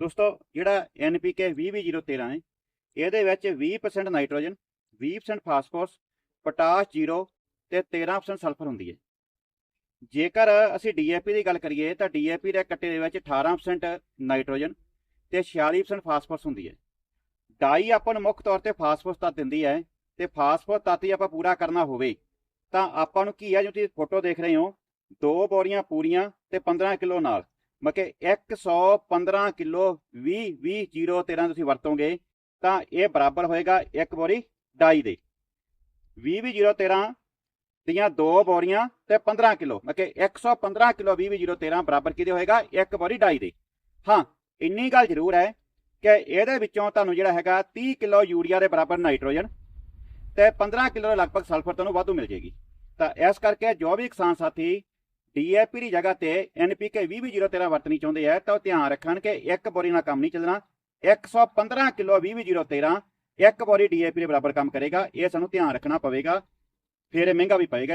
ਦੋਸਤੋ, ਜਿਹੜਾ NPK 20013 ਹੈ, ਇਹਦੇ ਵਿੱਚ 20% ਨਾਈਟ੍ਰੋਜਨ 20% ਫਾਸਫੋਰਸ, ਪੋਟਾਸ਼ 0 ਤੇ 13% ਸਲਫਰ ਹੁੰਦੀ ਹੈ। ਜੇਕਰ ਅਸੀਂ DAP ਦੀ ਗੱਲ ਕਰੀਏ, ਤਾਂ DAP ਦੇ ਕੱਟੇ ਦੇ ਵਿੱਚ 18% ਨਾਈਟ੍ਰੋਜਨ ਤੇ 46% ਫਾਸਫੋਰਸ ਹੁੰਦੀ ਹੈ। ਡਾਈ ਆਪਾਂ ਨੂੰ ਮੁੱਖ ਤੌਰ ਤੇ ਫਾਸਫੋਰਸ ਤੱਤ ਦਿੰਦੀ ਹੈ ਤੇ ਫਾਸਫੋਰਸ ਤੱਤ ਹੀ ਆਪਾਂ ਪੂਰਾ ਕਰਨਾ ਹੋਵੇ, ਤਾਂ ਆਪਾਂ ਨੂੰ ਕੀ ਹੈ, ਜੋ ਤੁਸੀਂ ਫੋਟੋ ਦੇਖ ਰਹੇ ਹੋ, ਦੋ ਬੋਰੀਆਂ ਪੂਰੀਆਂ ਤੇ 15 ਕਿਲੋ ਨਾਲ। ਮਤਲਬ ਕਿ 115 ਕਿਲੋ 20 20 0 13 ਤੁਸੀਂ ਵਰਤੋਗੇ, ਤਾਂ ਇਹ ਬਰਾਬਰ ਹੋਏਗਾ ਇੱਕ ਬੋਰੀ ਡਾਈ ਦੇ। 20 20 0 13 ਦੀਆਂ ਦੋ ਬੋਰੀਆਂ ਤੇ 15 ਕਿਲੋ ਮਤਲਬ ਕਿ 115 ਕਿਲੋ 20 20 0 13 ਬਰਾਬਰ ਕਿਹਦੇ ਹੋਏਗਾ? ਇੱਕ ਬੋਰੀ ਡਾਈ ਦੇ। ਹਾਂ, ਇੰਨੀ ਗੱਲ ਜ਼ਰੂਰ ਹੈ ਕਿ ਇਹਦੇ ਵਿੱਚੋਂ ਤੁਹਾਨੂੰ ਜਿਹੜਾ ਹੈਗਾ 30 ਕਿਲੋ ਯੂਰੀਆ ਦੇ ਬਰਾਬਰ ਨਾਈਟ੍ਰੋਜਨ ਤੇ 15 ਕਿਲੋ ਦੇ ਲਗਭਗ ਸਲਫਰ ਤੁਹਾਨੂੰ ਵਾਧੂ ਮਿਲ ਜੇਗੀ। ਤਾਂ ਇਸ ਕਰਕੇ ਜੋ ਵੀ ਕਿਸਾਨ ਸਾਥੀ ਡੀਏਪੀ ਦੀ ਜਗ੍ਹਾ ਤੇ ਐਨਪੀਕੇ 20013 ਵਰਤਣੀ ਚਾਹੁੰਦੇ ਆ, ਤਾਂ ਉਹ ਧਿਆਨ ਰੱਖਣ ਕਿ ਇੱਕ ਬੋਰੀ ਨਾਲ ਕੰਮ ਨਹੀਂ ਚੱਲਣਾ। 115 ਕਿਲੋ 20013 ਇੱਕ ਬੋਰੀ ਡੀਏਪੀ ਦੇ ਬਰਾਬਰ ਕੰਮ ਕਰੇਗਾ। ਇਹ ਸਾਨੂੰ ਧਿਆਨ ਰੱਖਣਾ ਪਵੇਗਾ। ਫਿਰ ਮਹਿੰਗਾ ਵੀ ਪਏਗਾ